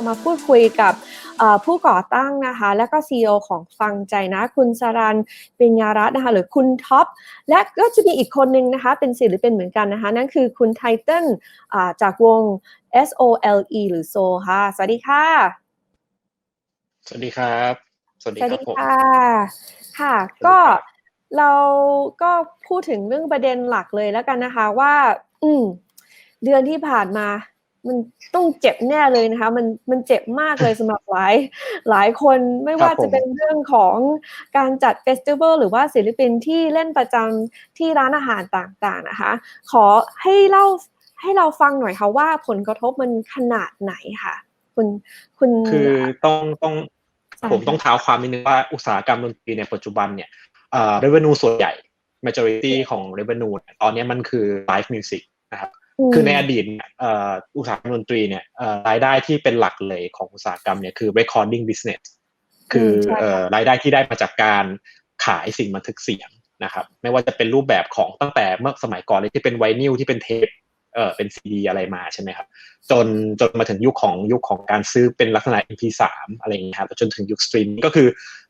เรามาพูดคุยกับเอ่อผู้ก่อตั้งนะคะ และก็ CEO ของฟังใจนะ คุณสรันปิญญารัตน์นะคะหรือคุณท็อป และก็จะมีอีกคนนึงนะคะ เป็นศิลปินเหมือนกันนะคะ นั่นคือคุณไทเทนอ่าจากวง S O L E หรือโซค่ะ สวัสดีค่ะ สวัสดีครับ สวัสดีสวัสครัดีบผมค่ะค่ะสวัสดีก็ครับเราก็พูดถึงเรื่องประเด็นหลักเลยแล้วกันนะคะว่า อืมเดือนที่ผ่านมา มันต้องเจ็บแน่เลยนะคะ มันมันเจ็บมากเลยสำหรับหลายหลายคนไม่ว่าจะเป็นเรื่องของการจัดเฟสติวัลหรือว่าศิลปินที่เล่นประจำที่ร้านอาหารต่างๆนะคะ ขอให้เล่าให้เราฟังหน่อยค่ะว่าผลกระทบมันขนาดไหนค่ะ คุณคุณคือต้องต้องใช่ผมต้องเท้าความนิดนึงว่าอุตสาหกรรมดนตรีในปัจจุบันเนี่ยเอ่อ revenue ส่วนใหญ่ majority ของ revenue เนี่ยตอนนี้มันคือ live music นะครับม คือในอดีตเนี่ยเอ่ออุตสาหกรรมดนตรีเนี่ยเอ่อรายได้ที่เป็นหลักเลยของอุตสาหกรรมเนี่ยคือ recording business คือใช่ค่ะเอ่อรายได้ที่ได้มาจากการขายสิ่งบันทึกเสียงนะครับ ไม่ว่าจะเป็นรูปแบบของตั้งแต่เมื่อสมัยก่อนเลยที่เป็นไวนิลที่เป็นเทปเอ่อเป็นซีดีอะไรมาใช่ไหมครับ จนจนมาถึงยุคของยุคของการซื้อเป็นลักษณะ MP3 อะไรอย่างเงี้ยครับจนถึงยุคสตรีมก็คือ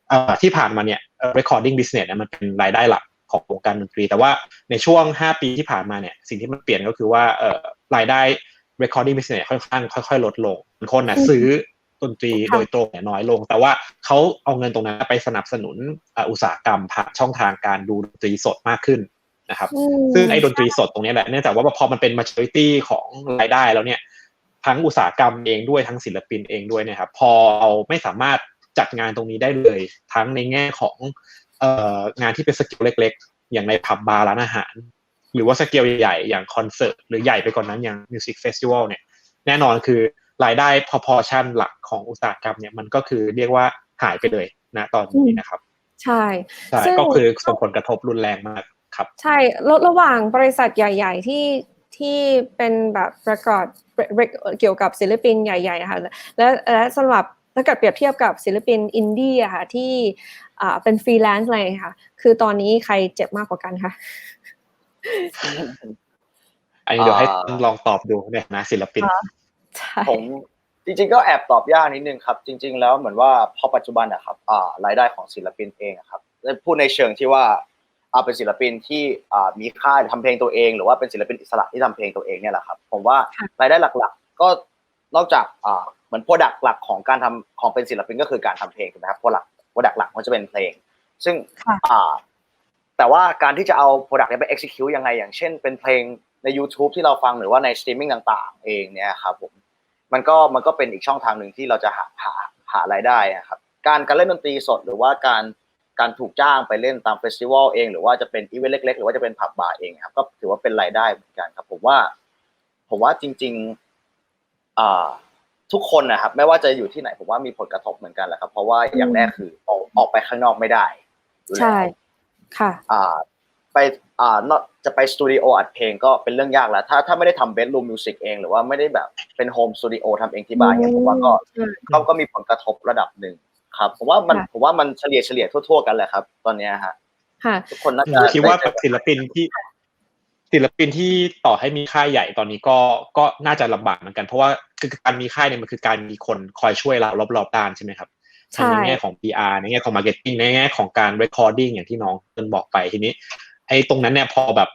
เอ่อที่ผ่านมาเนี่ยเอ่อ recording business เนี่ยมันเป็นรายได้หลัก ของวงการดนตรี แต่ว่าในช่วง 5 ปีที่ผ่านมาเนี่ยสิ่งที่มันเปลี่ยนก็คือว่าเอ่อรายได้ recording business ค่อนข้างค่อยๆ ลดลงคนนะอืมซื้อดนตรีค่ะโดยตรงเนี่ยน้อยลง แต่ว่าเขาเอาเงินตรงนั้นไปสนับสนุนเอ่ออุตสาหกรรมผ่านช่องทางการดูดนตรีสดมากขึ้นนะครับอืมซึ่งไอ้ดนตรีสดตรงเนี้ยแหละเนื่องจากว่าพอมันเป็น majority ของรายได้แล้วเนี่ยทั้งอุตสาหกรรมเองด้วยทั้งศิลปินเองด้วยเนะครับพอเราไม่สามารถจัดงานตรงนี้ได้เลย ทั้งในแง่ของเอ่อ งานที่เป็นสเกลเล็ก ๆ อย่างในผับบาร์ร้านอาหาร หรือว่าสเกลใหญ่ๆอย่างคอนเสิร์ตหรือใหญ่ไปกว่านนั้นอย่างมิวสิกเฟสติวัลเนี่ยแน่นอนคือรายได้พอพอชั่นหลักของอุตสาหกรรมเนี่ยมันก็คือเรียกว่าหายไปเลยนะตอนนี้นะครับ ใช่ใช่ซึ่งก็คือส่งผลกระทบรุนแรงมากครับ ใช่แล้วระหว่างบริษัทใหญ่ ๆ ที่ที่เป็นแบบประกอบเกี่ยวกับศิลปินใหญ่ๆอะค่ะและและสำหรับถ้าเกิดเปรียบเทียบกับศิลปินอินดี้อะค่ะที่อ่า เป็นฟรีแลนซ์อะไรค่ะ คือตอนนี้ใครเจ็บมากกว่ากันคะอันนี้เดี๋ยวให้อ่าต้นลองตอบดูเนี่ยนะศิลปินค่ะใช่ผมจริงๆก็แอบตอบยากนิดนึงครับ จริง ๆ แล้วเหมือนว่าพอปัจจุบันนะครับอ่ารายได้ของศิลปินเองอะครับพูดในเชิงที่ว่าเอาเป็นศิลปินที่อ่ามีค่ายทำเพลงตัวเอง หรือว่าเป็นศิลปินอิสระที่ทำเพลงตัวเองเนี่ยแหละครับ ผมว่ารายได้หลักๆ ก็นอกจากอ่าเหมือนโปรดักต์หลักของการทำของเป็นศิลปินก็คือการทำเพลงถูกไหมครับโปรดักต์ โปรดักต์หลักมันจะเป็นเพลง ซึ่งค่ะอ่าแต่ว่าการที่จะเอา Product เนี้ยไป execute ยังไง อย่างเช่นเป็นเพลงใน YouTube ที่เราฟังหรือว่าใน streaming ต่างๆ เองเนี่ยครับผมมันก็มันก็เป็นอีกช่องทางหนึ่งที่เราจะหาหาหารายได้อะครับการการเล่นดนตรีสดหรือว่าการการถูกจ้างไปเล่นตามเฟสติวัลเองหรือว่าจะเป็นอีเวนต์เล็ก ๆ หรือว่าจะเป็นผับบาร์เองครับก็ถือว่าเป็นรายได้เหมือนกันครับผมว่า ผมว่าจริงๆอ่า ทุกคนนะครับ ไม่ว่าจะอยู่ที่ไหนผมว่ามีผลกระทบเหมือนกันแหละครับ เพราะว่าอย่างแรกคือออกออกไปข้างนอกไม่ได้อยู่แล้วใช่ค่ะอ่าไปอ่านอกจะไปสตูดิโออัดเพลงก็เป็นเรื่องยากแล้ว ถ้าถ้าไม่ได้ทำเบส o ูมมิวสิกเอง หรือว่าไม่ได้แบบเป็นโฮมสตูดิโอทำเองที่บ้านเนี่ยผมว่าก็ใช่ก็ก็มีผลกระทบระดับหนึ่งครับผมว่ามันค่ะผมว่ามันเฉลี่ยเฉลี่ยทั่ว ๆ กันแหละครับ ตอนเนี้ยฮะค่ะทุกคนน่าผมจะคิดว่าได้เจอศิลปินที่ ศิลปินที่ต่อให้มีค่ายใหญ่ตอนนี้ก็ก็น่าจะลำบากเหมือนกัน เพราะว่าคือการมีค่ายเนี่ยมันคือการมีคนคอยช่วยเรารอบๆด้านใช่ไหมครับใช่ทั้งในแง่ของ PR ในแง่ของ Marketing ในแง่ของการ Recording อย่างที่น้องเพิ่นบอกไปทีนี้ไอ้ตรงนั้นเนี่ยพอแบบ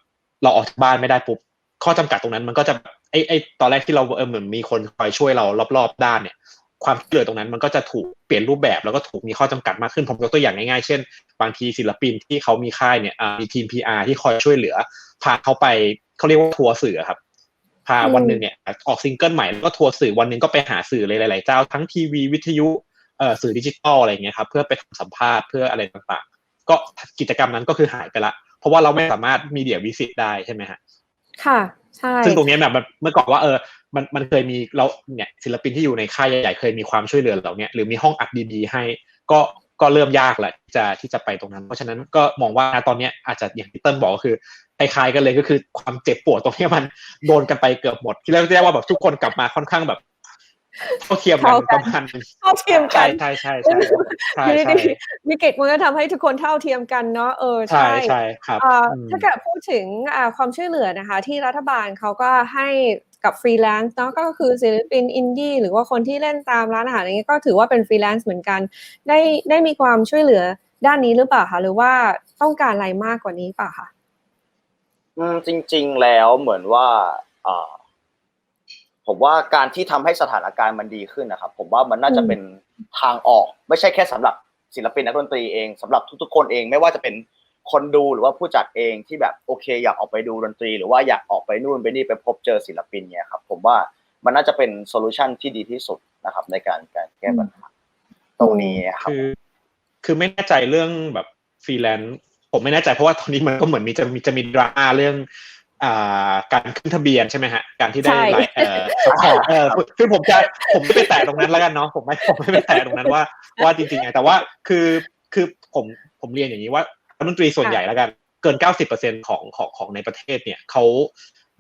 เราออกจากบ้านไม่ได้ปุ๊บข้อจำกัดตรงนั้นมันก็จะไอ้ไอ้ตอนแรกที่เราเออเหมือนมีคนคอยช่วยเรารอบๆด้านเนี่ย ความเหลือตรงนั้นมันก็จะถูกเปลี่ยนรูปแบบแล้วก็ถูกมีข้อจำกัดมากขึ้นผมยกตัวอย่างง่ายๆ เช่น บางทีศิลปินที่เขามีค่ายเนี่ยมีทีม PR ที่คอยช่วยเหลือ พาเขาไปเขาเรียกว่าทัวร์สื่อครับ พาวันหนึ่งเนี่ยออกซิงเกิลใหม่แล้วก็ทัวร์สื่อวันหนึ่งก็ไปหาสื่อเลยหลายๆเจ้าทั้งทีวีวิทยุเอ่อสื่อดิจิตอลอะไรเงี้ยครับเพื่อไปทำสัมภาษณ์เพื่ออะไรต่างๆ ก็กิจกรรมนั้นก็คือหายไปละ เพราะว่าเราไม่สามารถมีเดียวิสิตได้ใช่ไหมฮะ ค่ะ ใช่ ซึ่งตรงนี้แบบเมื่อก่อนว่าเออ มันมันเคยมีเราเนี่ยศิลปินที่อยู่ในค่ายใหญ่ๆเคยมีความช่วยเหลือเราเนี่ยหรือมีห้องอัดดีๆให้ ก็ก็เริ่มยากแหละที่จะที่จะไปตรงนั้น เพราะฉะนั้นก็มองว่าตอนเนี้ยอาจจะอย่างที่เติ้ลบอกก็คือคล้ายๆกันเลยก็คือความเจ็บปวดตรงนี้มันโดนกันไปเกือบหมดที่เรียกว่าแบบทุกคนกลับมาค่อนข้างแบบ เท่าเทียมกันเท่ากัปนระมาณนึงเท่าเทียมกัใช่นใช่ใช่ใช่ใช่อยู่ใช่ดีๆวิกฤตมันก็ทำให้ทุกคนเท่าเทียมกันเนาะเออใช่ใช่ครับอ่าอืมถ้าเกิดพูดถึงอ่าความช่วยเหลือนะคะ ที่รัฐบาลเขาก็ให้กับฟรีแลนซ์เนาะก็คือศิลปินอินดี้หรือว่าคนที่เล่นตามร้านอาหารอะไรเงี้ยก็ถือว่าเป็นฟรีแลนซ์เหมือนกัน ได้ได้มีความช่วยเหลือด้านนี้หรือเปล่าคะหรือว่าต้องการอะไรมากกว่านี้เปล่าคะอืมจริง ๆแล้วเหมือนว่าอ่า ผมว่าการที่ทำให้สถานการณ์มันดีขึ้นนะครับ ผมว่ามันน่าจะเป็นทางออก ไม่ใช่แค่สำหรับศิลปินนักดนตรีเองสำหรับทุกๆคนเองไม่ว่าจะเป็นคนดูหรือว่าผู้จัดเองที่แบบโอเคอยากออกไปดูดนตรี หรือว่าอยากออกไปนู่นไปนี่ไปพบเจอศิลปินเนี่ยครับผมว่ามันน่าจะเป็นโซลูชันที่ดีที่สุดนะครับ ในการการแก้ปัญหาตรงนี้ครับคือคือไม่แน่ใจเรื่องแบบฟรีแลนซ์ผมไม่แน่ใจเพราะว่าตอนนี้มันก็เหมือนมีจะมีจะมีดราม่าเรื่องอ่า การขึ้นทะเบียนใช่ไหมฮะ การที่ได้ใช่ไลน์เอ่อ support เออคือผมจะผมไม่ไปแตะตรงนั้นแล้วกันเนาะผมไม่ผมไม่ไปแตะตรงนั้นว่าว่าจริงๆไงแต่ว่าคือคือผมผมเรียนอย่างนี้ว่านักดนตรีส่วนใหญ่แล้วกันเกิน 90%ของของของในประเทศเนี่ยเขา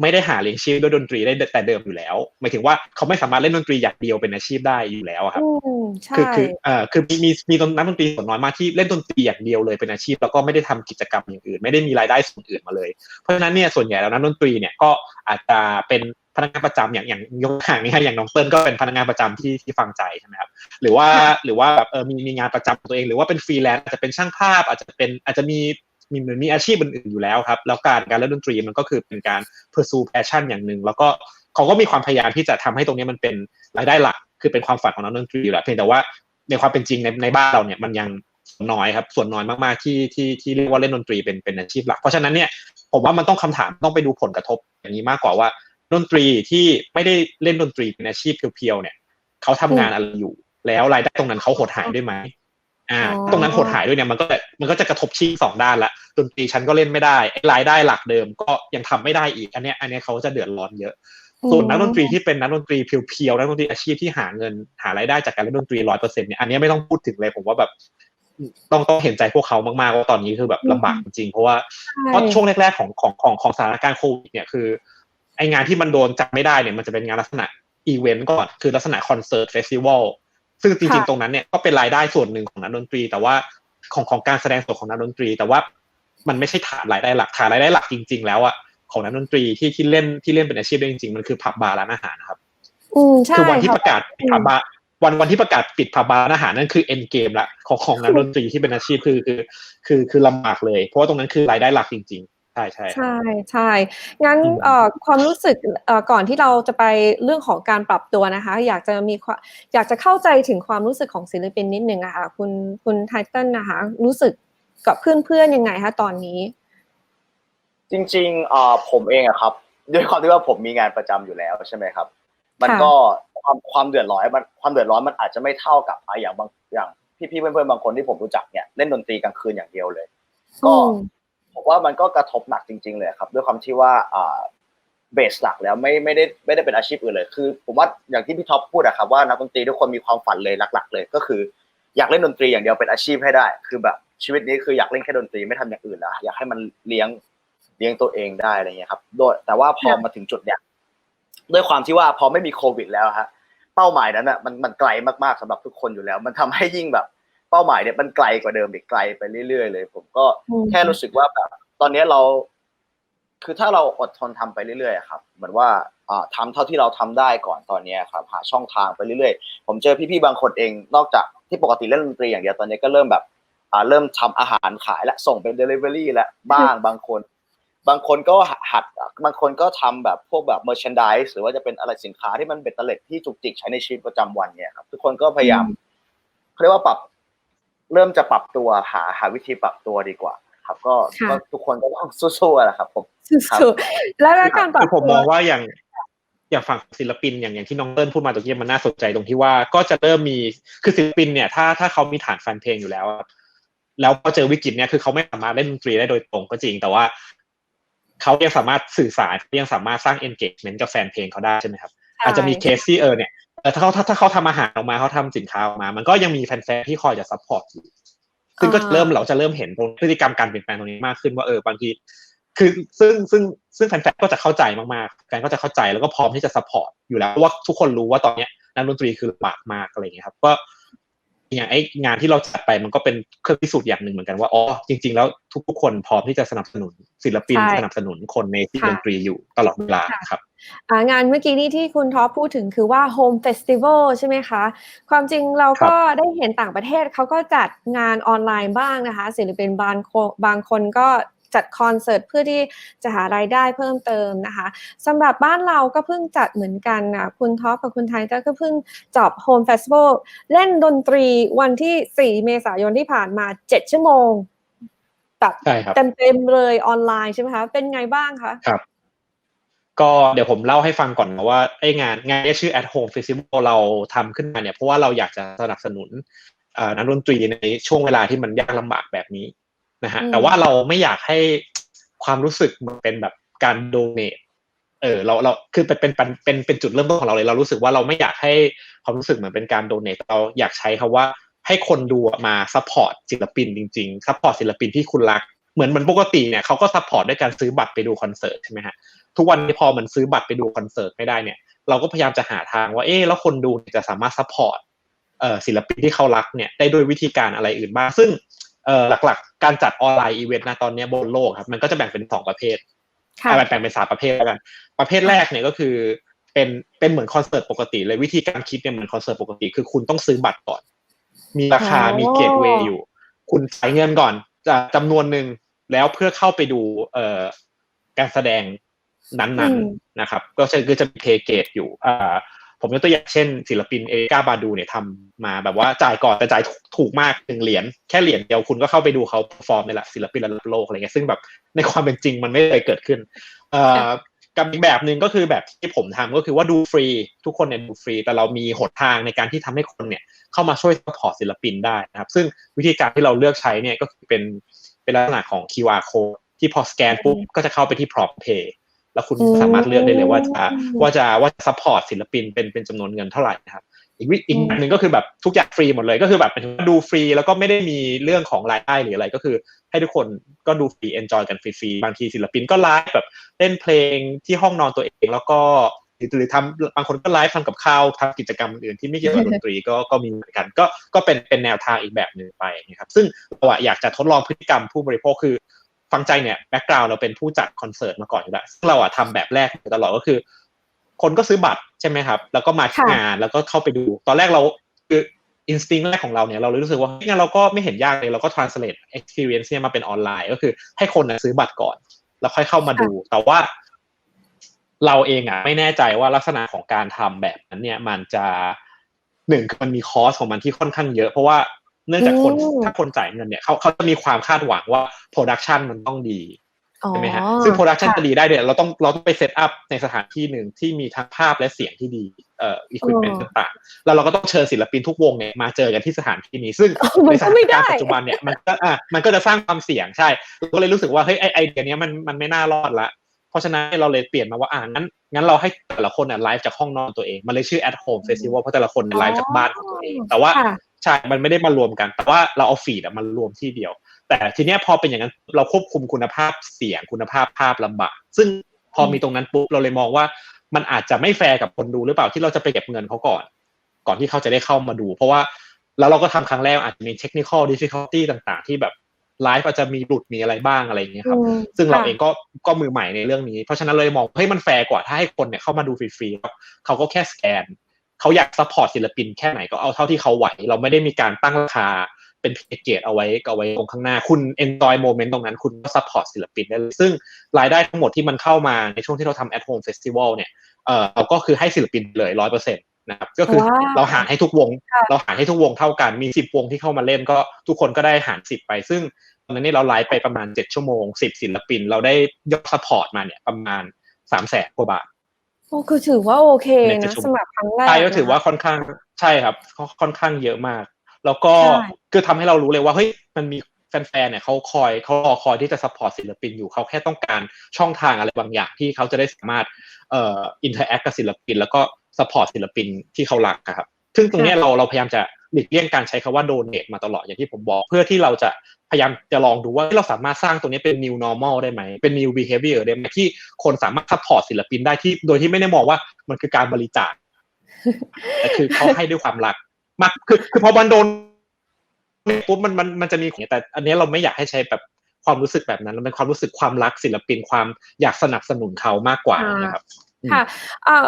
ไม่ได้หาเลี้ยงชีพด้วยดนตรีได้แต่เดิมอยู่แล้วหมายถึงว่าเขาไม่สามารถเล่นดนตรีอย่างเดียวเป็นอาชีพได้อยู่แล้วอะครับอืมใช่คือคือเอ่อคือมีมีมีนักดนตรีส่วนน้อยมากที่เล่นดนตรีอย่างเดียวเลยเป็นอาชีพ แล้วก็ไม่ได้ทำกิจกรรมอย่างอื่น ไม่ได้มีรายได้ส่วนอื่นมาเลย เพราะฉะนั้นเนี่ยส่วนใหญ่แล้วนักดนตรีเนี่ยก็อาจจะเป็นพนักงานประจำอย่างอย่างยกตัวอย่างนี้ให้อย่างน้องเติ้ลก็เป็นพนักงานประจำที่ที่ฟังใจใช่ไหมครับหรือว่าหรือว่าแบบเออมีมีงานประจำของตัวเอง หรือว่าเป็นฟรีแลนซ์อาจจะเป็นช่างภาพอาจจะเป็นอาจจะมี มีมือนมีอาชีพอื่นๆอยู่แล้วครับ แล้วการการเล่นดนตรีมันก็คือเป็นการ pursue passion อย่างหนึ่ง แล้วก็เขาก็มีความพยายามที่จะทำให้ตรงนี้มันเป็นรายได้หลัก คือเป็นความฝันของนักดนตรีอยู่แล้วเพียงแต่ว่าในความเป็นจริงในในบ้านเราเนี่ยมันยังน้อยครับ ส่วนน้อยมากๆที่ที่ที่เรียกว่าเล่นดนตรีเป็นเป็นอาชีพหลัก เพราะฉะนั้นเนี่ยผมว่ามันต้องคำถามต้องไปดูผลกระทบอย่างนี้มากกว่าว่าดนตรีที่ไม่ได้เล่นดนตรีเป็นอาชีพเพียวๆเนี่ยเขาทำงานอะไรอยู่ แล้วรายได้ตรงนั้นเขาหดหายด้วยไหม อ่าตรงนั้นหดหายด้วยเนี่ยมันก็มันก็จะกระทบชี้สองด้านละดนตรีฉันก็เล่นไม่ได้ไอ้รายได้หลักเดิมก็ยังทำไม่ได้อีกอันเนี้ยอันเนี้ยเขาจะเดือดร้อนเยอะส่วนนักดนตรีที่เป็นนักดนตรีเพียวๆนักดนตรีอาชีพที่หาเงินหารายได้จากการเล่นดนตรีร้อยเปอร์เซ็นต์เนี่ยอันนี้ไม่ต้องพูดถึงเลยผมว่าแบบ ต้องต้องเห็นใจพวกเขามากๆว่าตอนนี้คือแบบลำบากจริงๆเพราะว่าเพราะช่วงแรกๆของของของของสถานการณ์โควิดเนี่ยคือไองานที่มันโดนจับไม่ได้เนี่ยมันจะเป็นงานลักษณะอีเวนต์ก่อนคือลักษณะคอนเสิร์ตเฟสติวัล ซึ่งจริงๆตรงนั้นเนี่ยก็เป็นรายได้ส่วนหนึ่งของนักดนตรี แต่ว่าของของการแสดงสดของนักดนตรี แต่ว่ามันไม่ใช่ฐานรายได้หลักฐานรายได้หลักจริง ๆ แล้วอะของนักดนตรีที่ที่เล่นที่เล่นเป็นอาชีพได้จริงๆมันคือผับบาร์ร้านอาหารนะครับอืมใช่คือวันที่ค่ะประกาศปิดผับบาร์วันวันที่ประกาศปิดผับบาร์ร้านอาหารนั่นคือเอ็นเกมละของของนักดนตรีที่เป็นอาชีพคือคือ คือคือลำบากเลย เพราะว่าตรงนั้นคือรายได้หลักจริง ๆ ใช่ใช่ใช่ใช่งั้นอืมเอ่อความรู้สึกเอ่อก่อนที่เราจะไปเรื่องของการปรับตัวนะคะ อยากจะมีความอยากจะเข้าใจถึงความรู้สึกของศิลปินนิดนึงอะค่ะคุณคุณไทเทนนะคะ รู้สึกกับเพื่อนๆยังไงคะตอนนี้ จริงๆเอ่อผมเองอะครับ ด้วยความที่ว่าผมมีงานประจำอยู่แล้วใช่ไหมครับ มันค่ะก็ความความเดือดร้อนมันความเดือดร้อนมันอาจจะไม่เท่ากับอะอย่างบางอย่างพี่ๆเพื่อนๆบางคนที่ผมรู้จักเนี่ยเล่นดนตรีกลางคืนอย่างเดียวเลย ก็อืม ผมว่ามันก็กระทบหนักจริง ๆ เลยครับ ด้วยความที่ว่าเบสหลักแล้วไม่ไม่ได้ไม่ได้เป็นอาชีพอื่นเลย คือ ผมว่าอย่างที่พี่ท็อปพูดอะครับว่านักดนตรีทุกคนมีความฝันเลยหลัก ๆ เลยก็คือ อยากเล่นดนตรีอย่างเดียวเป็นอาชีพให้ได้ คือแบบชีวิตนี้คืออยากเล่นแค่ดนตรีไม่ทำอย่างอื่นละอยากให้มันเลี้ยงเลี้ยงตัวเองได้อะไรเงี้ยครับโดยแต่ว่าพอมาถึงจุดเนี้ยด้วยความที่ว่าพอไม่มีโควิดแล้วฮะเป้าหมายนั้นอะมันมันไกลมากๆสำหรับทุกคนอยู่แล้ว มันทำให้ยิ่งแบบ ป้าหมายเนี่ยมันไกลกว่าเดิมอีกไกลไปเรื่อยๆเลย ผมก็อืมแค่รู้สึกว่าแบบตอนนี้เรา คือถ้าเราอดทนทำไปเรื่อยๆอะครับเหมือนว่าอ่าทำเท่าที่เราทำได้ก่อนตอนนี้ครับ หาช่องทางไปเรื่อยๆ ผมเจอพี่ๆบางคนเอง นอกจากที่ปกติเล่นดนตรีอย่างเดียวตอนนี้ก็เริ่มแบบอ่าเริ่มทำอาหารขายและส่งเป็น Delivery และบ้างบางคน บางคนก็หัดบางคนก็ทำแบบพวกแบบ merchandise หรือว่าจะเป็นอะไรสินค้าที่มันเบ็ดเตล็ดที่จุกจิกใช้ในชีวิตประจำวันเนี่ยครับทุกคนก็พยายามเขาเรียกว่าปรับ เริ่มจะปรับตัวหาหาวิธีปรับตัวดีกว่า ครับ ก็ค่ะก็ทุกคนก็ต้องสู้ๆแหละครับ ผมครับสุดๆแล้วแล้วการปรับคือผมตัวมองว่าอย่างอย่างฝั่งศิลปินอย่างอย่างที่น้องเติ้ลพูดมาตะกี้มันน่าสนใจตรงที่ว่าก็จะเริ่มมีคือศิลปินเนี่ยถ้าถ้าเขามีฐานแฟนเพลงอยู่แล้วอะแล้วพอเจอวิกฤตเนี่ยคือเขาไม่สามารถเล่นดนตรีได้โดยตรงก็จริง แต่ว่าเขายังสามารถสื่อสารยังสามารถสร้าง engagement กับแฟนเพลงเขาได้ใช่ไหมครับ อาจจะมีเคสที่เออเนี่ยเออ ถ้าเขาถ้าถ้าเขาทำอาหารออกมาเขาทำสินค้าออกมา มันก็ยังมีแฟนๆที่คอยจะซัพพอร์ตอยู่ซึ่งก็อ่าเริ่มเราจะเริ่มเห็นตรงพฤติกรรมการเปลี่ยนแปลงตรงนี้มากขึ้นว่าเออบางทีคือซึ่งซึ่งซึ่งแฟนๆก็จะเข้าใจมากๆแฟนก็จะเข้าใจแล้วก็พร้อมที่จะซัพพอร์ตอยู่แล้วเพราะว่าทุกคนรู้ว่าตอนเนี้ยนักดนตรีคือลำบากมากอะไรอย่างเงี้ยครับก็ อย่างไอ้งานที่เราจัดไปมันก็เป็นเครื่องพิสูจน์อย่างหนึ่งเหมือนกันว่าอ๋อจริง ๆ แล้วทุกๆคนพร้อมที่จะสนับสนุนศิลปินใช่สนับสนุนคนในที่ค่ะดนตรีอยู่ตลอดเวลาค่ะครับอ่างานเมื่อกี้นี้ที่คุณท็อปพูดถึงคือว่า Home Festival ใช่ไหมคะ ความจริงเราก็ได้เห็นต่างประเทศเขาก็จัดงานออนไลน์บ้างนะคะ ศิลปินบางคนบางคนก็ จัดคอนเสิร์ตเพื่อที่จะหารายได้เพิ่มเติมนะคะสำหรับบ้านเราก็เพิ่งจัดเหมือนกันนะคุณท็อปกับคุณไทเตอร์ก็เพิ่งจอบ Home Festival เล่นดนตรีวันที่ 4 เมษายนที่ผ่านมา 7 ชั่วโมงแบบใช่ครับเต็มๆเลยออนไลน์ใช่ไหมคะ เป็นไงบ้างคะครับก็เดี๋ยวผมเล่าให้ฟังก่อนนะว่าไอ้งานงานที่ชื่อ at home festival เราทำขึ้นมาเนี่ยเพราะว่าเราอยากจะสนับสนุนเอ่อนักดนตรีในช่วงเวลาที่มันยากลำบากแบบนี้ นะฮะอืมแต่ว่าเราไม่อยากให้ความรู้สึกมันเป็นแบบการโดเนทเออเราเราคือเป็นเป็นเป็นเป็นเป็นจุดเริ่มต้นของเราเลย เรารู้สึกว่าเราไม่อยากให้ความรู้สึกเหมือนเป็นการโดเนทเราอยากใช้คำว่าให้คนดูอะมาซัพพอร์ตศิลปินจริงๆซัพพอร์ตศิลปินที่คุณรักเหมือนเหมือนปกติเนี่ยเขาก็ซัพพอร์ตด้วยการซื้อบัตรไปดูคอนเสิร์ตใช่ไหมฮะทุกวันนี้พอมันซื้อบัตรไปดูคอนเสิร์ตไม่ได้เนี่ย เราก็พยายามจะหาทางว่าเอ๊ะแล้วคนดูจะสามารถซัพพอร์ตเอ่อศิลปินที่เขารักเนี่ยได้ด้วยวิธีการอะไรอื่นบ้างซึ่งเอ่อ หลักๆ การจัดออนไลน์อีเวนต์นะตอนเนี้ยบนโลกครับมันก็จะแบ่งเป็นสองประเภทค่ะอะแบ่งเป็นสามประเภทแล้วกัน ประเภทแรกเนี่ยก็คือเป็นเป็นเหมือนคอนเสิร์ตปกติเลยวิธีการคิดเนี่ยเหมือนคอนเสิร์ตปกติ คือคุณต้องซื้อบัตรก่อน มีราคาอ๋อมีเกตเวย์อยู่ คุณจ่ายเงินก่อนจะจำนวนหนึ่งแล้วเพื่อเข้าไปดูเอ่อการแสดงนั้นอืมๆนะครับ ก็จะคือจะมีเพเกตอยู่อ่า ผมยกตัวอย่างเช่น ศิลปินเอกาบาดูเนี่ยทำมาแบบว่าจ่ายก่อนแต่จ่ายถูกมากหนึ่งเหรียญแค่เหรียญเดียวคุณก็เข้าไปดูเขาฟอร์มนี่แหละศิลปินระดับโลกอะไรเงี้ยซึ่งแบบในความเป็นจริงมันไม่เคยเกิดขึ้นเอ่อกับอีกแบบหนึ่งก็คือแบบที่ผมทำก็คือว่าดูฟรี ทุกคนเนี่ยดูฟรี แต่เรามีหนทางในการที่ทำให้คนเนี่ยเข้ามาช่วยซัพพอร์ตศิลปินได้นะครับ ซึ่งวิธีการที่เราเลือกใช้เนี่ยก็คือเป็นเป็นลักษณะของ QR code ที่พอสแกนปุ๊บก็จะเข้าไปที่ prompt pay แล้วคุณสามารถเลือกได้เลยว่าจะอืมว่าจะว่าจะซัพพอร์ตศิลปินเป็นเป็นจำนวนเงินเท่าไหร่นะครับอีกวิอีกแบบหนึ่งก็คือแบบทุกอย่างฟรีหมดเลยก็คือแบบหมายถึงว่าดูฟรีแล้วก็ไม่ได้มีเรื่องของรายได้หรืออะไรก็คือ ให้ทุกคนก็ดูฟรีเอนจอยกันฟรีๆบางทีศิลปินก็ไลฟ์แบบเล่นเพลงที่ห้องนอนตัวเองแล้วก็หรือหรือทำบางคนก็ไลฟ์ทำกับข้าวทำกิจกรรมอื่นที่ไม่เกี่ยวกับดนตรีก็ก็มีเหมือนกันก็ก็เป็นเป็นแนวทางอีกแบบหนึ่งไปนะครับซึ่งเราอะอยากจะทดลองพฤติกรรมผู้บริโภคคือ ฟังใจเนี่ยแบ็กกราวน์เราเป็นผู้จัดคอนเสิร์ตมาก่อนอยู่แล้วซึ่งเราอะทำแบบแรกมาตลอดก็คือ คนก็ซื้อบัตรใช่ไหมครับ แล้วก็มาที่ค่ะงานแล้วก็เข้าไปดู ตอนแรกเราคืออินสติ้งแรกของเราเนี่ยเราเลยรู้สึกว่าเฮ้ยงั้นเราก็ไม่เห็นยากเลยเราก็ translate experience เนี่ยมาเป็นออนไลน์ ก็คือให้คนนะซื้อบัตรก่อน แล้วค่อยเข้ามาดู แต่ว่า เราเองอะ ไม่แน่ใจว่าลักษณะของการทำแบบนั้นเนี่ย มันจะหนึ่งคือมันมีคอสของมันที่ค่อนข้างเยอะ เพราะว่า เนื่องจากคนอืมถ้าคนจ่ายเงินเนี่ยเขาเขาจะมีความคาดหวังว่าโปรดักชันมันต้องดีอ๋อใช่ไหมฮะซึ่งโปรดักชันค่ะจะดีได้เนี่ยเราต้องเราต้องไปเซตอัพในสถานที่หนึ่งที่มีทั้งภาพและเสียงที่ดีเอ่ออุปกรณ์อ๋อต่างๆ แล้วเราก็ต้องเชิญศิลปินทุกวงเนี่ยมาเจอกันที่สถานที่นี้ ซึ่งมันในสก็ถานไม่การได้ณ์ปัจจุบันเนี่ยมันก็อะมันก็จะสร้างความเสี่ยงใช่เราก็เลยรู้สึกว่าเฮ้ยไอไอเดียเนี้ยมันมันไม่น่ารอดละเพราะฉะนั้นเราเลยเปลี่ยนมาว่าอ่างั้นงั้นเราให้แต่ละคนอะไลฟ์จากห้องนอนตัวเอง มันเลยชื่อ at home festival เพราะแต่ละคนไลฟ์จากบ้านของตัวเองแต่ว่าค่ะ ใช่ มันไม่ได้มารวมกัน แต่ว่าเราเอาฟีดอะมารวมที่เดียว แต่ทีเนี้ยพอเป็นอย่างนั้นเราควบคุมคุณภาพเสียงคุณภาพภาพลำบาก ซึ่งพอมีตรงนั้นปุ๊บเราเลยมองว่า มันอาจจะไม่แฟร์กับคนดูหรือเปล่าที่เราจะไปเก็บเงินเขาก่อน ก่อนที่เขาจะได้เข้ามาดู เพราะว่าแล้วเราก็ทำครั้งแรกอาจจะมี technical difficulty ต่าง ๆ ที่แบบไลฟ์อาจจะมีหลุดมีอะไรบ้างอะไรอย่างเงี้ยครับอืมซึ่งเราค่ะเองก็ก็มือใหม่ในเรื่องนี้ เพราะฉะนั้นเลยมองเฮ้ยมันแฟร์กว่าถ้าให้คนเนี่ยเข้ามาดูฟรีๆแล้วเขาก็แค่สแกน เขาอยากซัพพอร์ตศิลปินแค่ไหนก็เอาเท่าที่เขาไหว เราไม่ได้มีการตั้งราคาเป็นเพจเกตเอาไว้เอาไว้ตรงข้างหน้า คุณ enjoy moment ตรงนั้น คุณก็ซัพพอร์ตศิลปินได้เลยซึ่งรายได้ทั้งหมดที่มันเข้ามาในช่วงที่เราทำ at home festival เนี่ยเออเราก็คือให้ศิลปินเลยร้อยเปอร์เซ็นต์นะครับก็คือว้าวเราหารให้ทุกวงค่ะเราหารให้ทุกวงเท่ากันมีสิบวงที่เข้ามาเล่นก็ทุกคนก็ได้หารสิบไป ซึ่งตอนนั้นนี่เราไลฟ์ไปประมาณเจ็ดชั่วโมงสิบศิลปิน เราได้ยอดซัพพอร์ตมาเนี่ยประมาณสามแสนกว่าบาท โอ้คือถือว่าโอเคในปนะระชุมสำหรับครั้งแรกใช่ก็ถือว่านะค่อนข้างใช่ครับค่อนค่อนข้างเยอะมาก แล้วก็ใช่คือทำให้เรารู้เลยว่าเฮ้ยมันมีแฟนๆเนี่ยเขาคอยเขารอคอยที่จะซัพพอร์ตศิลปินอยู่เขาแค่ต้องการช่องทางอะไรบางอย่างที่เขาจะได้สามารถเอ่ออินเทอร์แอคกับศิลปิน แล้วก็ซัพพอร์ตศิลปินที่เขารักอะครับ ซึ่งตรงเนี้ยเราเราพยายามจะ หลีกเลี่ยงการใช้คำว่าโดเน a มาตลอดอย่างที่ผมบอก เพื่อที่เราจะพยายามจะลองดูว่าเราสามารถสร้างตรงนี้เป็น new normal ได้ไหม เป็น new behavior ได้ไหมที่คนสามารถซัพพอร์ตศิลปินได้ที่ โดยที่ไม่ได้มองว่ามันคือการบริจาคแต่คือเขาให้ด้วยความรักมากคือคือพอมันโดนปุ๊บมันมันมันจะมีแต่ อันนี้เราไม่อยากให้ใช้แบบความรู้สึกแบบนั้นมันเป็นความรู้สึกความรักศิลปินความอยากสนับสนุนเขามากกว่านะครับ ค่ะเอ่อ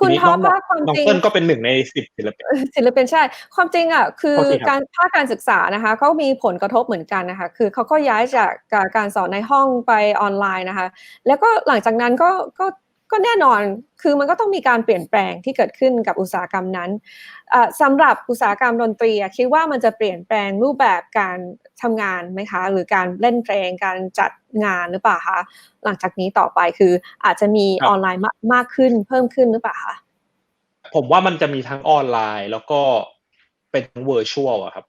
คุณท็อปว่าความน้องจริงเติ้ลก็เป็นหนึ่งในสิบศิลปินศิลปินใช่ ความจริงอะคือโอเคครับการภาคการศึกษานะคะเขามีผลกระทบเหมือนกันนะคะ คือเขาก็ย้ายจากการการสอนในห้องไปออนไลน์นะคะ แล้วก็หลังจากนั้นก็ก็ ก็แน่นอนคือมันก็ต้องมีการเปลี่ยนแปลงที่เกิดขึ้นกับอุตสาหกรรมนั้นอะสำหรับอุตสาหกรรมดนตรีอะคิดว่ามันจะเปลี่ยนแปลงรูปแบบการทำงานไหมคะ หรือการเล่นเพลงการจัดงานหรือเปล่าคะหลังจากนี้ต่อไปคืออาจจะมีครับออนไลน์มากมากขึ้นเพิ่มขึ้นหรือเปล่าคะผมว่ามันจะมีทั้งออนไลน์แล้วก็เป็นทั้งเวอร์ชวลอะครับ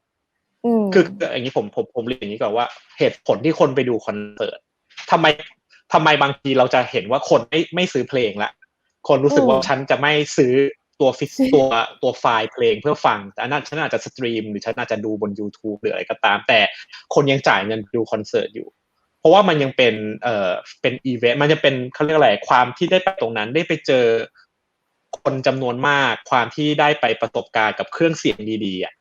อืมคือคืออย่างนี้ผมผมผมเรียนอย่างนี้ก่อนว่าเหตุผลที่คนไปดูคอนเสิร์ตทำไม ทำไมบางทีเราจะเห็นว่าคนไม่ไม่ซื้อเพลงละคนรู้สึกว่าอืมฉันจะไม่ซื้อตัวฟิสตัวตัวไฟล์เพลงเพื่อฟังแต่อันนั้นฉันอาจจะสตรีมหรือฉันอาจจะดูบน YouTube หรืออะไรก็ตาม แต่คนยังจ่ายเงินดูคอนเสิร์ตอยู่ เพราะว่ามันยังเป็นเอ่อเป็นอีเวนต์มันจะเป็นเขาเรียกอะไรความที่ได้ไปตรงนั้นได้ไปเจอคนจำนวนมากความที่ได้ไปประสบการณ์กับเครื่องเสียงดีๆอะ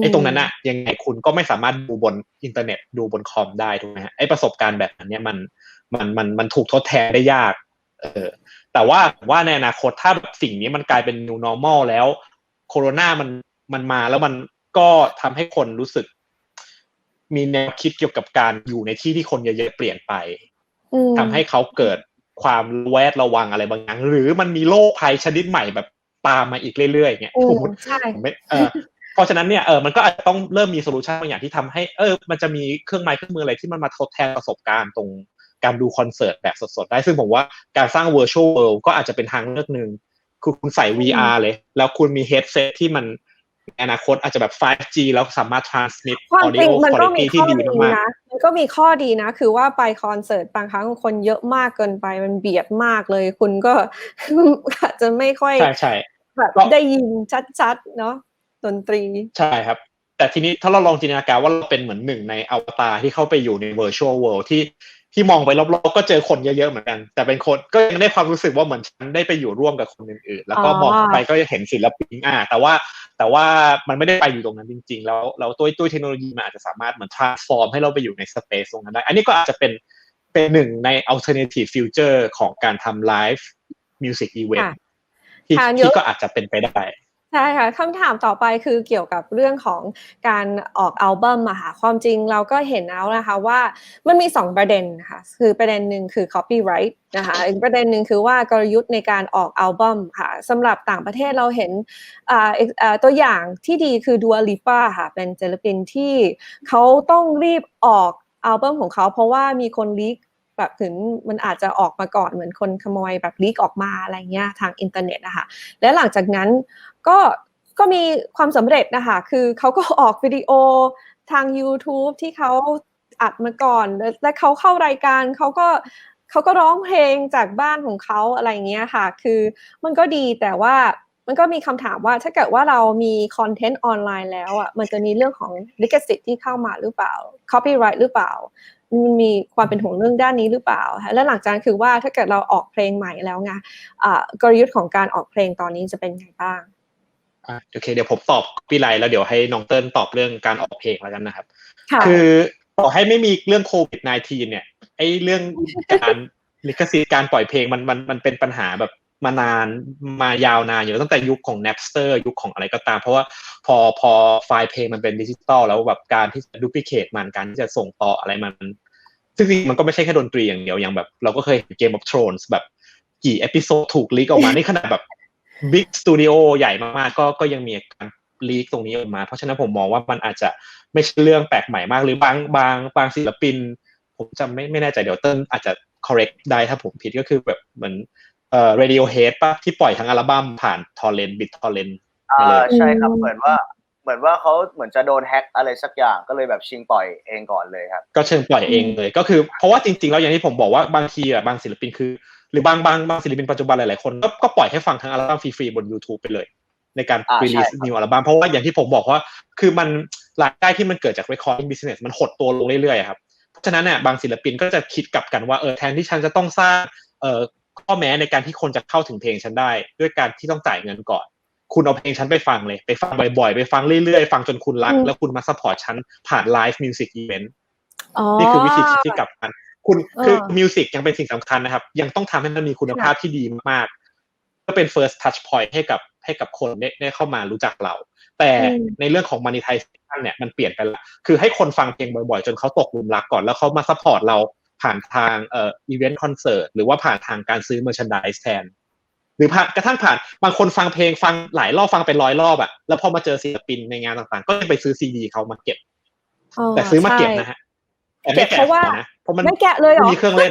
ไอ้ตรงนั้นอะยังไงคุณก็ไม่สามารถดูบนอินเทอร์เน็ตดูบนคอมได้ถูกไหมฮะไอ้ประสบการณ์แบบนั้นเนี่ยมัน มันมันมันถูกทดแทนได้ยาก เออ แต่ว่าผมว่าในอนาคตถ้าแบบสิ่งนี้มันกลายเป็น new normal แล้ว โคโรนามันมันมาแล้วมันก็ทำให้คนรู้สึก มีแนวคิดเกี่ยวกับการอยู่ในที่ที่คนเยอะๆเปลี่ยนไปอืมทำให้เขาเกิดความระแวดระวังอะไรบางอย่าง หรือมันมีโรคภัยชนิดใหม่แบบตามมาอีกเรื่อยๆเงี้ยอืสมมมติใช่ผมไม่เออเพราะฉะนั้นเนี่ยเออมันก็อาจจะต้องเริ่มมีโซลูชันบางอย่างที่ทำให้เออ มันจะมีเครื่องไม้เครื่องมืออะไรที่มันมาทดแทนประสบการณ์ตรง การดูคอนเสิร์ตแบบสดๆได้ ซึ่งผมว่าการสร้าง virtual world ก็อาจจะเป็นทางเลือกหนึ่งคือคุณใส่ VR เลย แล้วคุณมี headset ที่มันในอนาคตอาจจะแบบ 5G แล้วสามารถ transmit ความจริง audio มันก็มี quality ที่ข้อดีดีมากนะมันก็มีข้อดีนะ คือว่าไปคอนเสิร์ตบางครั้งคนเยอะมากเกินไปมันเบียดมากเลย คุณก็อาจจะไม่ค่อยๆใช่ใช่แบบก็ได้ยินชัดๆ เนาะดนตรี ใช่ครับ แต่ทีนี้ถ้าเราลองจินตนาการว่าเราเป็นเหมือนหนึ่งในอวตารที่เข้าไปอยู่ใน virtual world ที่ ที่มองไปรอบๆก็เจอคนเยอะๆเหมือนกัน แต่เป็นคนก็ยังได้ความรู้สึกว่าเหมือนฉันได้ไปอยู่ร่วมกับคนอื่นๆ แล้วก็อ๋อมองไปก็จะเห็นศิลปินอ่า แต่ว่าแต่ว่ามันไม่ได้ไปอยู่ตรงนั้นจริง ๆ แล้วแล้วตัวตัวเทคโนโลยีมันอาจจะสามารถเหมือน transform ให้เราไปอยู่ในสเปซตรงนั้นได้ อันนี้ก็อาจจะเป็นเป็นหนึ่งใน alternative future ของการทำ live music event ค่ะที่ค่ะเดี๋ยวที่ก็อาจจะเป็นไปได้ ใช่ค่ะคำถามต่อไปคือเกี่ยวกับเรื่องของการออกอัลบั้มอะค่ะความจริงเราก็เห็นแล้วนะคะว่ามันมี 2 ประเด็นนะคะคือประเด็นหนึ่งคือ copyright นะคะอีกประเด็นหนึ่งคือว่ากลยุทธ์ในการออกอัลบั้มค่ะสำหรับต่างประเทศเราเห็นอ่าเอกอ่าตัวอย่างที่ดีคือ Dua Lipa ค่ะเป็นศิลปินที่เขาต้องรีบออกอัลบั้มของเขาเพราะว่ามีคนลีก แบบถึงมันอาจจะออกมาก่อนเหมือนคนขโมยแบบลีกออกมาอะไรเงี้ยทางอินเทอร์เน็ตนะคะและหลังจากนั้นก็ก็มีความสำเร็จนะคะคือเขาก็ออกวิดีโอทาง YouTube ที่เขาอัดมาก่อนและและเขาเข้ารายการเขาก็เขาก็ร้องเพลงจากบ้านของเขาอะไรเงี้ยค่ะ คือมันก็ดีแต่ว่ามันก็มีคำถามว่าถ้าเกิดว่าเรามีคอนเทนต์ออนไลน์แล้วอะมันจะมีเรื่องของลิขสิทธิ์ที่เข้ามาหรือเปล่า copyright หรือเปล่า มันมีความเป็นห่วงเรื่องด้านนี้หรือเปล่าคะและหลังจากนั้นคือว่าถ้าเกิดเราออกเพลงใหม่แล้วไงอ่ากลยุทธ์ของการออกเพลงตอนนี้จะเป็นไงบ้างอะโอเคเดี๋ยวผมตอบพี่ไลแล้วเดี๋ยวให้น้องเติ้ลตอบเรื่องการออกเพลงแล้วกันนะครับค่ะคือต่อให้ไม่มีเรื่องโควิด -19 เนี่ยไอ้เรื่องการลิขสิทธิ์การปล่อยเพลงมันมันมันเป็นปัญหาแบบ มานานมายาวนานอยู่แล้วตั้งแต่ยุคของ Napster ยุคของอะไรก็ตาม เพราะว่าพอพอไฟล์เพลงมันเป็นดิจิตอลแล้วแบบการที่จะดูพิเคทมันการที่จะส่งต่ออะไรมันซึ่งจริงมันก็ไม่ใช่แค่ดนตรีอย่างเดียวอย่างแบบ เราก็เคยเห็น Game of Thrones แบบกี่เอพิโซดถูกลีกออกมานี่ขนาดแบบบิ๊กสตูดิโอใหญ่มากๆก็ก็ยังมีการลีกตรงนี้ออกมา เพราะฉะนั้นผมมองว่ามันอาจจะไม่ใช่เรื่องแปลกใหม่มาก หรือบางบางบางศิลปิน ผมจำไม่ไม่แน่ใจเดี๋ยวเติ้ลอาจจะ correct ได้ถ้าผมผิดก็คือแบบเหมือน เอ่อ Radiohead ป่ะที่ปล่อยทั้งอัลบั้มผ่าน torrent bit torrent อ่ามาเลยใช่ครับอืมเหมือนว่าเหมือนว่าเขาเหมือนจะโดนแฮ็กอะไรสักอย่างก็เลยแบบชิงปล่อยเองก่อนเลยครับ ก็เชิญปล่อยเองเลยก็คือเพราะว่าจริงๆแล้วอย่างที่ผมบอกว่าบางทีอะบางศิลปินคือ หรือบางบางบางศิลปินปัจจุบันหลายๆคนก็ก็ปล่อยให้ฟังทั้งอัลบั้มฟรีๆบน YouTube ไปเลย ในการอ่าใช่ release ครับ new อัลบั้มเพราะว่าอย่างที่ผมบอกว่า คือมันรายได้ที่มันเกิดจาก recording business มันหดตัวลงเรื่อยๆครับเพราะฉะนั้นเนี่ยบางศิลปินก็จะคิดกลับกันว่าเออแทนที่ฉันจะต้องสร้างเอ่อ ข้อแม้ในการที่คนจะเข้าถึงเพลงฉันได้ ด้วยการที่ต้องจ่ายเงินก่อน คุณเอาเพลงฉันไปฟังเลย ไปฟังบ่อยๆ ไปฟังเรื่อยๆ ฟังจนคุณรักอืมแล้วคุณมาซัพพอร์ตฉันผ่านไลฟ์มิวสิกอีเวนต์อ๋อนี่คือวิธีคิดที่กลับกัน คุณเออคือมิวสิกยังเป็นสิ่งสำคัญนะครับ ยังต้องทำให้มันมีคุณภาพที่ดีมากๆก็เป็น first touch point ให้กับให้กับคนได้ได้เข้ามารู้จักเรา แต่อืมในเรื่องของ monetization เนี่ยมันเปลี่ยนไปละคือให้คนฟังเพลงบ่อยๆ จนเขาตกหลุมรักก่อนแล้วเขามาซัพพอร์ตเรา ผ่านทางเอ่อ event concert หรือว่าผ่านทางการซื้อ merchandise แทน หรือผ่านกระทั่งผ่านบางคนฟังเพลงฟังหลายรอบฟังเป็นร้อยรอบอะแล้วพอมาเจอศิลปินในงานต่างๆ ก็ยังไปซื้อซีดีเขามาเก็บ แต่ซื้อมาเก็บนะฮะแต่ไม่เก็บเพราะว่าแกะนะเพราะมันไม่แกะเลยเหรไม่อมีเครื่องเล่น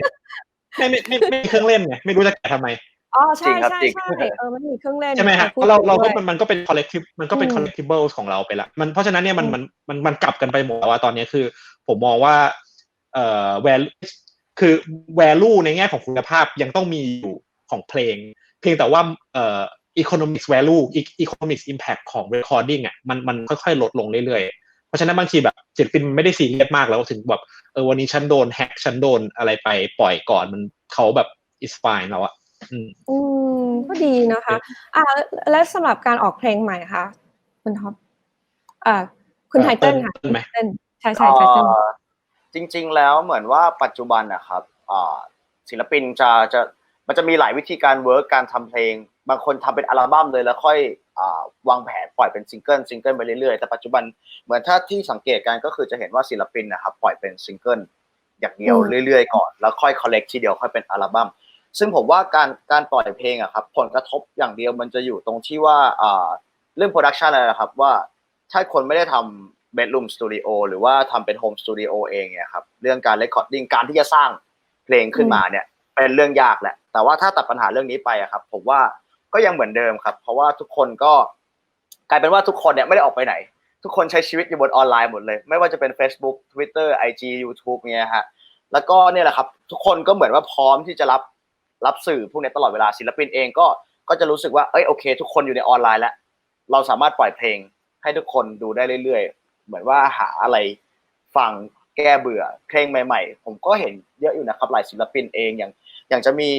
ไม่ไม่ไม่ไม่มีเครื่องเล่นไงไม่รู้จะแกะทำไมอ๋อใช่จริงครับใช่จริงใช่เออมันมีเครื่องเล่นใช่ไหมฮะพูดเราเราก็ด้วยมันมันก็เป็น collective มันก็เป็นอืม collectibles ของเราไปละมันเพราะฉะนั้นเนี่ยมันอืมมันมันมันกลับกันไปหมดแล้วว่าตอนนี้คือ ผมมองว่า เอ่อ value คือ value ในแง่ของคุณภาพยังต้องมีอยู่ของเพลง เพียงแต่ว่าเอ่อ economics value e- economics impact ของ recording อะมันมันค่อยๆ ลดลงเรื่อยๆ เพราะฉะนั้นบางทีแบบศิลปินไม่ได้ซีเรียสมากแล้วถึงแบบเออวันนี้ฉันโดนแฮกฉันโดนอะไรไปปล่อยก่อนมันเขาแบบ is fine แล้วอะอืมอืมก็ดีนะคะ อ่า และสำหรับการออกเพลงใหม่ค่ะคุณท็อปอ่าคุณเอ่อไทเติ้ลค่ะเติ้ลไหมเติ้ลใช่ใช่ไทเติ้ลเอ่อ จริง ๆ แล้วเหมือนว่าปัจจุบันนะครับอ่าศิลปินจะจะมันจะมีหลายวิธีการเวิร์กการทำเพลง บางคนทำเป็นอัลบั้มเลยแล้วค่อยอ่าวางแผนปล่อยเป็นซิงเกิลซิงเกิลไปเรื่อยๆแต่ปัจจุบันเหมือนถ้าที่สังเกตกันก็คือจะเห็นว่าศิลปินนะครับปล่อยเป็นซิงเกิลอย่างเดียวอืมเรื่อยๆก่อนแล้วค่อยคอลเลกทีเดียวค่อยเป็นอัลบั้มซึ่งผมว่าการการปล่อยเพลงอะครับผลกระทบอย่างเดียวมันจะอยู่ตรงที่ว่าอ่าเรื่องโปรดักชันอะไรนะครับว่าถ้าคนไม่ได้ทำ bedroom studio หรือว่าทำเป็น home studio เองเนี่ยครับเรื่องการ recording การที่จะสร้างเพลงขึ้นมาเนี่ยเป็นเรื่องยากแหละ แต่ว่าถ้าตัดปัญหาเรื่องนี้ไปอะครับ ผมว่าก็ยังเหมือนเดิมครับ เพราะว่าทุกคนก็กลายเป็นว่าทุกคนเนี่ยไม่ได้ออกไปไหน ทุกคนใช้ชีวิตอยู่บนออนไลน์หมดเลย ไม่ว่าจะเป็น Facebook Twitter IG YouTube เนี่ยฮะแล้วก็เนี่ยแหละครับ ทุกคนก็เหมือนว่าพร้อมที่จะรับรับสื่อพวกนี้ตลอดเวลาศิลปินเองก็ก็จะรู้สึกว่าเอ้ยโอเค ทุกคนอยู่ในออนไลน์แล้วเราสามารถปล่อยเพลงให้ทุกคนดูได้เรื่อยๆ เหมือนว่าหาอะไรฟังแก้เบื่อเพลงใหม่ ๆ ผมก็เห็นเยอะอยู่นะครับหลายศิลปินเองอย่างอย่างจะมี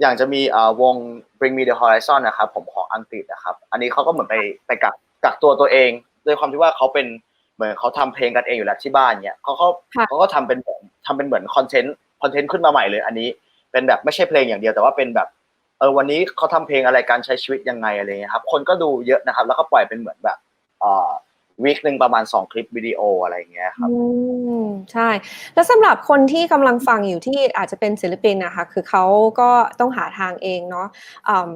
อย่างจะมีเอ่อวง Bring Me the Horizon นะครับผมของอังกฤษนะครับ อันนี้เขาก็เหมือนไปไปกักกักตัวตัวเองด้วยความที่ว่าเขาเป็นเหมือนเขาทำเพลงกันเองอยู่แล้วที่บ้านเนี่ยเขาเขาค่ะเขาก็ทำเป็นทำเป็นเหมือนคอนเทนต์คอนเทนต์ขึ้นมาใหม่เลย อันนี้เป็นแบบไม่ใช่เพลงอย่างเดียวแต่ว่าเป็นแบบเออวันนี้เขาทำเพลงอะไรการใช้ชีวิตยังไงอะไรเงี้ยครับ คนก็ดูเยอะนะครับ แล้วก็ปล่อยเป็นเหมือนแบบเอ่อ วีคหนึ่งประมาณสองคลิปวิดีโออะไรอย่างเงี้ยครับอืมใช่ แล้วสำหรับคนที่กำลังฟังอยู่ที่อาจจะเป็นศิลปินนะคะ คือเขาก็ต้องหาทางเองเนาะอืม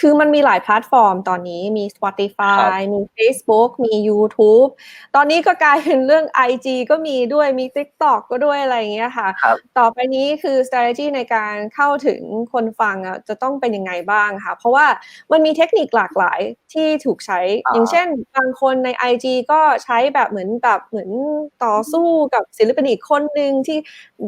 คือมันมีหลายแพลตฟอร์มตอนนี้มี Spotify มี Facebook มี YouTube ตอนนี้ก็กลายเป็นเรื่อง IG ก็มีด้วยมี TikTok ก็ด้วยอะไรอย่างเงี้ยค่ะครับต่อไปนี้คือ strategy ในการเข้าถึงคนฟังอะจะต้องเป็นยังไงบ้างคะเพราะว่ามันมีเทคนิคหลากหลายที่ถูกใช้อ่าอย่างเช่น บางคนใน IG ก็ใช้แบบเหมือนแบบเหมือนต่อสู้กับศิลปินอีกคนหนึ่งที่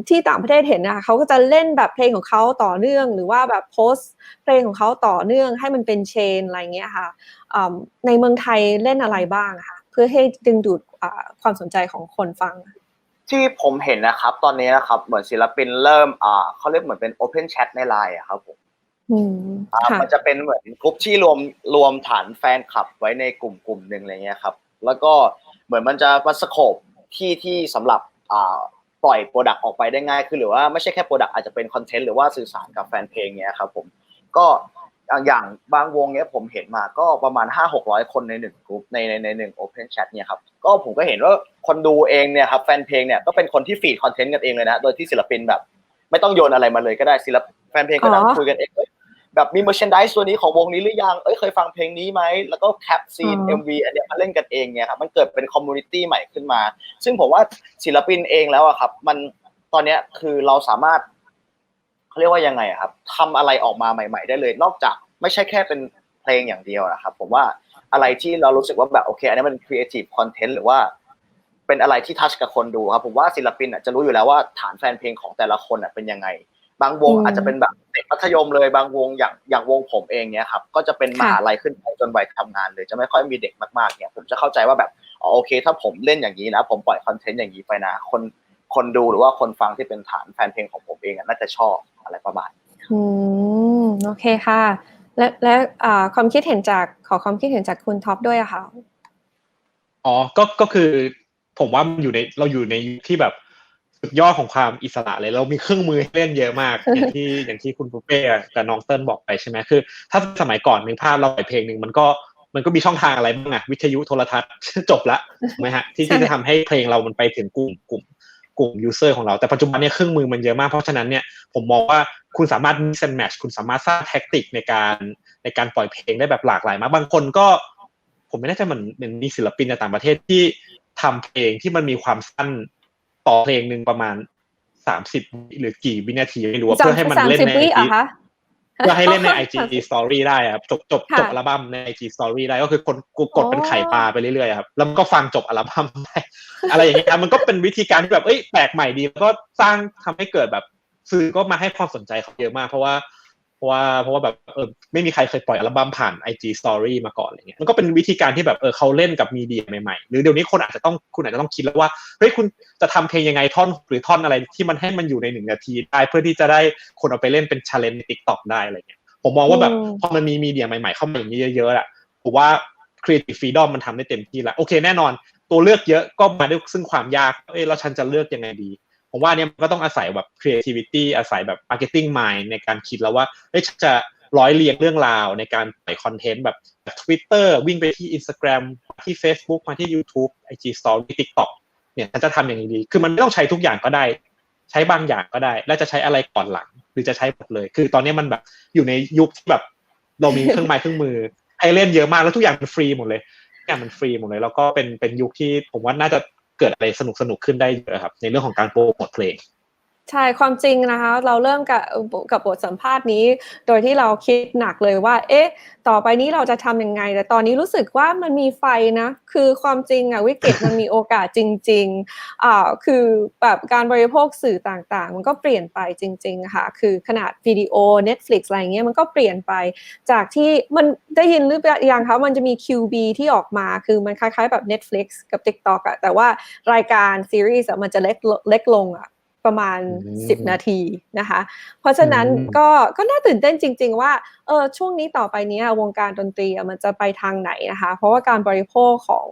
ที่ต่างประเทศเห็นนะคะเขาก็จะเล่นแบบเพลงของเขาต่อเนื่อง หรือว่าแบบโพสต์เพลงของเขาต่อเนื่องให้มันเป็นเชนอะไรเงี้ยค่ะอืมในเมืองไทยเล่นอะไรบ้างคะเพื่อให้ดึงดูดอ่าความสนใจของคนฟัง ที่ผมเห็นนะครับ ตอนนี้นะครับเหมือนศิลปินเริ่มอ่าเขาเรียกเหมือนเป็น Open Chat ในไลน์อะครับผมอืมอ่าค่ะมันจะเป็นเหมือนกลุ่มที่รวมรวมฐานแฟนคลับไว้ในกลุ่มกลุ่มหนึ่งอะไรเงี้ยครับ แล้วก็เหมือนมันจะมาสโคปที่ที่สำหรับอ่าปล่อยโปรดักต์ออกไปได้ง่ายขึ้นหรือว่าไม่ใช่แค่โปรดักต์อาจจะเป็นคอนเทนต์หรือว่าสื่อสารกับแฟนเพลงเนี้ยครับผมก็ อย่างอย่างบางวงเนี้ยผมเห็นมาก็ประมาณห้าหกร้อยคนในหนึ่งกลุ่มในในในหนึ่งโอเพนแชทเนี่ยครับก็ผมก็เห็นว่าคนดูเองเนี่ยครับแฟนเพลงเนี่ยก็เป็นคนที่ฟีดคอนเทนต์กันเองเลยนะโดยที่ศิลปินแบบ ไม่ต้องโยนอะไรมาเลยก็ได้ศิลปแฟนเพลงก็นั่งอ๋อคุยกันเองเอ้ยแบบมี merchandise ตัวนี้ของวงนี้หรือยัง เอ้ยเคยฟังเพลงนี้ไหม แล้วก็แคปซีนอ๋อ MV อันเนี้ยมาเล่นกันเองเนี่ยครับ มันเกิดเป็นคอมมูนิตี้ใหม่ขึ้นมา ซึ่งผมว่าศิลปินเองแล้วอะครับ มันตอนเนี้ยคือเราสามารถ เขาเรียกว่ายังไงอะครับทำอะไรออกมาใหม่ ๆ ได้เลย นอกจากไม่ใช่แค่เป็นเพลงอย่างเดียวนะครับ ผมว่าอะไรที่เรารู้สึกว่าแบบโอเค อันนี้มัน creative content หรือว่าเป็นอะไรที่ทัชกับคนดูครับผมว่าศิลปินอะจะรู้อยู่แล้วว่าฐานแฟนเพลงของแต่ละคนอะเป็นยังไง บางวงอืมอาจจะเป็นแบบเด็กมัธยมเลยบางวงอย่างอย่างวงผมเองเนี่ยครับก็จะเป็นมค่ะหาลัยขึ้นไปจนวัยทำงานเลยจะไม่ค่อยมีเด็กมากๆเนี่ยผมจะเข้าใจว่าแบบอ๋อโอเค ถ้าผมเล่นอย่างนี้นะ ผมปล่อยคอนเทนต์อย่างนี้ไปนะ คน คนดูหรือว่าคนฟังที่เป็นฐานแฟนเพลงของผมเองอะน่าจะชอบอะไรประมาณนี้อืมโอเคค่ะ และและอ่าความคิดเห็นจากขอความคิดเห็นจากคุณท็อปด้วยอะค่ะอ๋อก็ก็คือผมว่ามันอยู่ในเราอยู่ในยุคที่แบบสุดยอดของความอิสระเลยเรามีเครื่องมือให้เล่นเยอะมาก อย่างที่อย่างที่คุณปูเป้กับน้องเติ้ลบอกไปใช่ไหมคือ ถ้าสมัยก่อนนึกภาพเราปล่อยเพลงหนึ่งมันก็มันก็มีช่องทางอะไรบ้างอะวิทยุโทรทัศน์จบละถูกไหมฮะที่ใช่ที่จะทำให้เพลงเรามันไปถึงกลุ่มกลุ่ม กลุ่มยูเซอร์ของเรา แต่ปัจจุบันเนี่ยเครื่องมือมันเยอะมากเพราะฉะนั้นเนี่ยผมมองว่าคุณสามารถ mix and match คุณสามารถสร้างแท็กติกในการในการปล่อยเพลงได้แบบหลากหลายมาก บางคนก็ ผมไม่แน่ใจมันเป็นมีศิลปินในต่างประเทศที่ทำเพลงที่มันมีความสั้นต่อเพลงหนึ่งประมาณสามสิบหรือกี่วินาทีไม่รู้เพื่อให้มันเล่นใน เพื่อให้เล่นใน IG Story ได้ครับจบจบค่ะจบอัลบั้มใน IG Story ได้ก็คือคนกูกดเป็นไข่ปลาไปเรื่อยๆครับแล้วมันก็ฟังจบอัลบั้มได้อะไรอย่างเงี้ยครับมันก็เป็นวิธีการที่แบบเอ้ยแปลกใหม่ดีแล้วก็สร้างทำให้เกิดแบบ สื่อก็มาให้ความสนใจเขาเยอะมาก เพราะว่า เพราะว่าเพราะว่าแบบเออไม่มีใครเคยปล่อยอัลบั้มผ่าน IG Story มาก่อนอะไรเงี้ยมันก็เป็นวิธีการที่แบบเออเขาเล่นกับมีเดียใหม่ๆ หรือเดี๋ยวนี้คนอาจจะต้องคุณอาจจะต้องคิดแล้วว่าเฮ้ยคุณจะทำเพลงยังไงท่อนหรือท่อนอะไรที่มันให้มันอยู่ในหนึ่งนาทีได้เพื่อที่จะได้คนเอาไปเล่นเป็นชาเลนจ์ใน TikTok ได้อะไรเงี้ยผมมองว่าแบบอืมพอมันมีมีเดียใหม่ๆเข้ามาอย่างนี้เยอะๆอะผมว่า Creative Freedom มันทำได้เต็มที่แล้วโอเคแน่นอนตัวเลือกเยอะก็มาด้วยซึ่งความยากเอ้ยแล้วฉันจะเลือกยังไงดี ผมว่าเนี่ยมันก็ต้องอาศัยแบบ creativity อาศัยแบบ marketing mind ในการคิดแล้วว่าเฮ้ยจะร้อยเรียงเรื่องราวในการปล่อยคอนเทนต์แบบ Twitter วิ่งไปที่ Instagram ที่ Facebook มาที่ YouTube IG Story TikTok เนี่ยฉันจะทำอย่างนี้ดี คือมันไม่ต้องใช้ทุกอย่างก็ได้ ใช้บางอย่างก็ได้ แล้วจะใช้อะไรก่อนหลัง หรือจะใช้หมดเลย คือตอนนี้มันแบบอยู่ในยุคที่แบบเรามีเครื่องไม้เครื่องมือให้เล่นเยอะมากแล้วทุกอย่างมันฟรีหมดเลยทุกอย่างมันฟรีหมดเลย แล้วก็เป็นเป็นยุคที่ผมว่าน่าจะ เกิดอะไรสนุกสนุกๆขึ้นได้เยอะครับ ในเรื่องของการโปรโมทเพลง ใช่ ความจริงนะคะ เราเริ่มกับกับบทสัมภาษณ์นี้ โดยที่เราคิดหนักเลยว่า เอ๊ะ ต่อไปนี้เราจะทำยังไง แต่ตอนนี้รู้สึกว่ามันมีไฟนะ คือความจริงอะวิกฤตมันมีโอกาสจริงๆอ่าคือแบบการบริโภคสื่อต่างๆ มันก็เปลี่ยนไปจริงๆค่ะ คือขนาดวิดีโอ Netflix อะไรเงี้ยมันก็เปลี่ยนไป จากที่มันได้ยินหรือยังคะมันจะมี QB ที่ออกมา คือมันคล้ายๆแบบ Netflix กับ TikTok อะแต่ว่ารายการซีรีส์มันจะเล็กเล็กลงอะ ประมาณอืม10 นาทีนะคะ เพราะฉะนั้นอืมก็ก็น่าตื่นเต้นจริง ๆ ว่าเออช่วงนี้ต่อไปเนี้ยวงการดนตรีอะมันจะไปทางไหนนะคะ เพราะว่าการบริโภคของ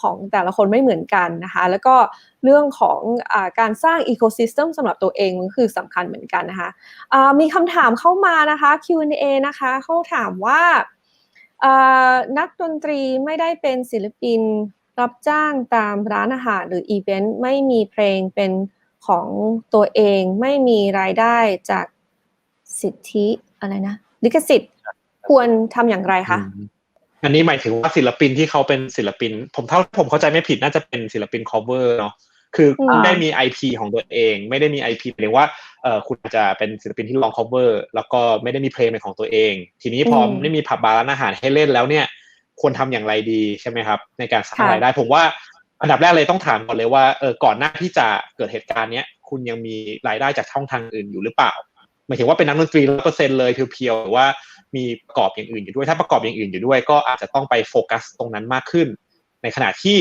ของแต่ละคนไม่เหมือนกันนะคะ แล้วก็เรื่องของอาการสร้างอีโคซิสเต็มสำหรับตัวเองมันคือสำคัญเหมือนกันนะคะอ่ามีคำถามเข้ามานะคะ Q&A นะคะเขาถามว่าอ่านักดนตรีไม่ได้เป็นศิลปินรับจ้างตามร้านอาหารหรืออีเวนต์ไม่มีเพลงเป็น ของตัวเองไม่มีรายได้จากสิทธิอะไรนะลิขสิทธิ์ควรทำอย่างไรคะอืมอันนี้หมายถึงว่าศิลปินที่เขาเป็นศิลปิน ผมเท่าผมเข้าใจไม่ผิดน่าจะเป็นศิลปิน cover เนาะคืออมไม่ได้มี IP ของตัวเอง ไม่ได้มี IP หมายถึงว่าเออคุณอาจจะเป็นศิลปินที่ลอง cover แล้วก็ไม่ได้มีเพลงเป็นของตัวเอง ทีนี้พออืมไม่มีผับบาร์ร้านอาหารให้เล่นแล้วเนี่ยควรทำอย่างไรดีใช่ไหมครับ ในการสร้างค่ะรายได้ ผมว่า อันดับแรกเลยต้องถามก่อนเลยว่าเออก่อนหน้าที่จะเกิดเหตุการณ์เนี้ยคุณยังมีรายได้จากช่องทางอื่นอยู่หรือเปล่าหมายถึงว่าเป็นนักดนตรีร้อเปอร์เซ็นเลยเพียวๆหรือว่ามีประกอบอย่างอื่นอยู่ด้วยถ้าประกอบอย่างอื่นอยู่ด้วย ก็อาจจะต้องไปโฟกัสตรงนั้นมากขึ้น ในขณะที่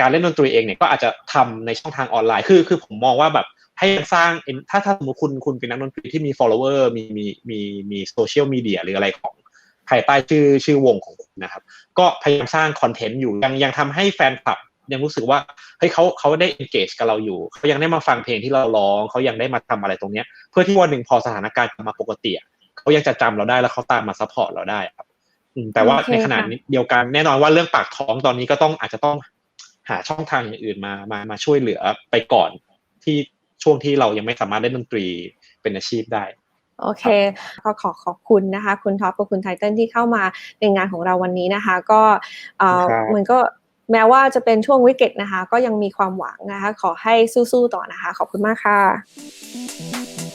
การเล่นดนตรีเองเนี่ยก็อาจจะทำในช่องทางออนไลน์คือคือผมมองว่าแบบให้สร้างถ้าถ้าสมมติคุณคุณเป็นนักดนตรีที่มี follower มีมีมีมีโซเชียลมีเดียหรืออะไรของภายใต้ชื่อชื่อวงของคุณนะครับ ก็พยายามสร้างคอนเทนต์อยู่ยังยังทำให้แฟนคลับ ยังรู้สึกว่าเฮ้ยเขาเขาได้ engage กับเราอยู่เขายังได้มาฟังเพลงที่เราร้องเขายังได้มาทำอะไรตรงเนี้ย เพื่อที่วันหนึ่งพอสถานการณ์กลับมาปกติอะเขายังจะจำเราได้แล้วเขาตามมาซัพพอร์ตเราได้ครับอืมแต่ว่าโอเคในขณะค่ะนี้เดียวกันแน่นอนว่าเรื่องปากท้องตอนนี้ก็ต้องอาจจะต้องหาช่องทางอย่างอื่นมามามาช่วยเหลือไปก่อนที่ช่วงที่เรายังไม่สามารถเล่นดนตรีเป็นอาชีพได้โอเคก็ขอขอบคุณนะคะ คุณท็อปกับคุณไทเทนที่เข้ามาในงานของเราวันนี้นะคะ ก็เอ่อครับมันก็ แม้ว่าจะเป็นช่วงวิกฤตนะคะ ก็ยังมีความหวังนะคะ ขอให้สู้ๆต่อนะคะ ขอบคุณมากค่ะ